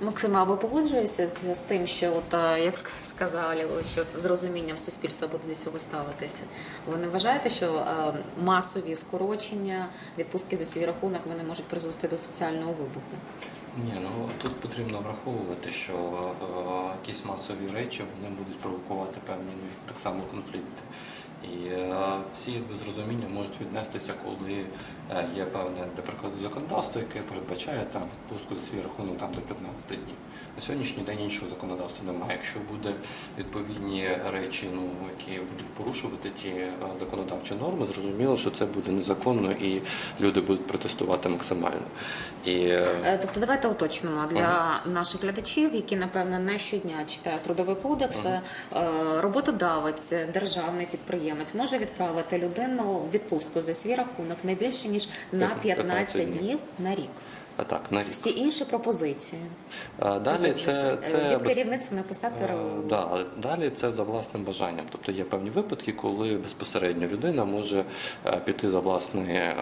Максима, а ви погоджуєтеся з- тим, що от як ск- сказали, що з розумінням суспільства буде до цього ставитися? Ви не вважаєте, що масові скорочення відпустки за свій рахунок вони можуть призвести до соціального вибуху? Ні, ну тут потрібно враховувати, що якісь масові речі вони будуть провокувати певні ну, так само конфлікти. І е, всі без розуміння можуть віднестися, коли е, є певне, до прикладу, законодавство, яке передбачає там відпустку за свій рахунок там до 15 днів. На сьогоднішній день іншого законодавства немає. Якщо буде відповідні речі, ну які будуть порушувати ті е, законодавчі норми, зрозуміло, що це буде незаконно і люди будуть протестувати максимально. І е, Е, Тобто, давайте уточнимо для наших глядачів, які напевно не щодня читають трудовий кодекс. е, Роботодавець, державний підприємець може відправити людину в відпустку за свій рахунок не більше ніж на 15 15 днів. днів на рік. Так на рік. Всі інші пропозиції. А Далі це, це Е, від без- керівництва написати Е, Да, далі це за власним бажанням. Тобто є певні випадки, коли безпосередньо людина може е, піти за власне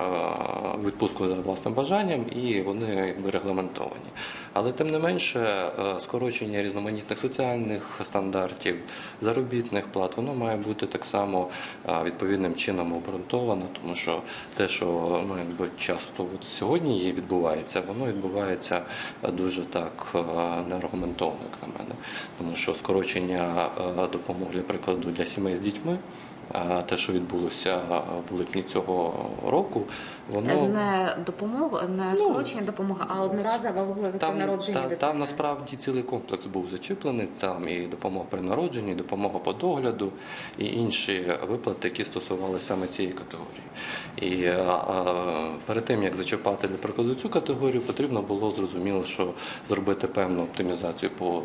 відпустку за власним бажанням, і вони якби регламентовані. Але тим не менше, е, скорочення різноманітних соціальних стандартів, заробітних плат, воно має бути так само е, відповідним чином обґрунтовано, тому що те, що ну якби часто от сьогодні є, відбувається, воно відбувається дуже так е, неаргументовано, як на мене. Тому що скорочення допомоги, для прикладу, для сімей з дітьми, те, що відбулося в липні цього року, воно не допомога, не скорочення допомоги, а одноразова виплата при там, народженні та- дитини. там насправді цілий комплекс був зачіплений. Там і допомога при народженні, і допомога по догляду, і інші виплати, які стосувалися саме цієї категорії. І е, перед тим як зачіпати для прикладу цю категорію, потрібно було зрозуміло, що зробити певну оптимізацію по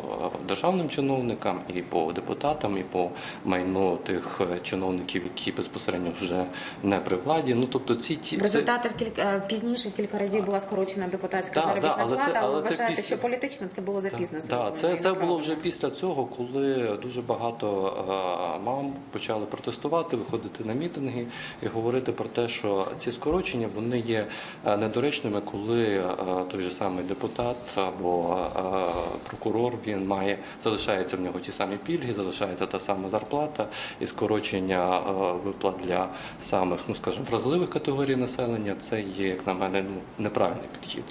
державним чиновникам, і по депутатам, і по майну тих е, чиновників, які безпосередньо вже не при владі. Ну тобто ці ті В результаті в кілька е, пізніше кілька разів була скорочена депутатська Да, заробітна да, але це- плата. але але ви це вважаєте, після- що політично це було запізно Так, зроблено це, це було вже після цього, коли дуже багато е, мам почали протестувати, виходити на мітинги і говорити про те, що ці скорочення вони є е, недоречними, коли е, той же самий депутат або е, прокурор він має залишається в нього ті самі пільги, залишається та сама зарплата і скорочення е, виплат для самих, ну скажімо, вразливих категорій населення. Це є, як на мене, ну неправильний підхід.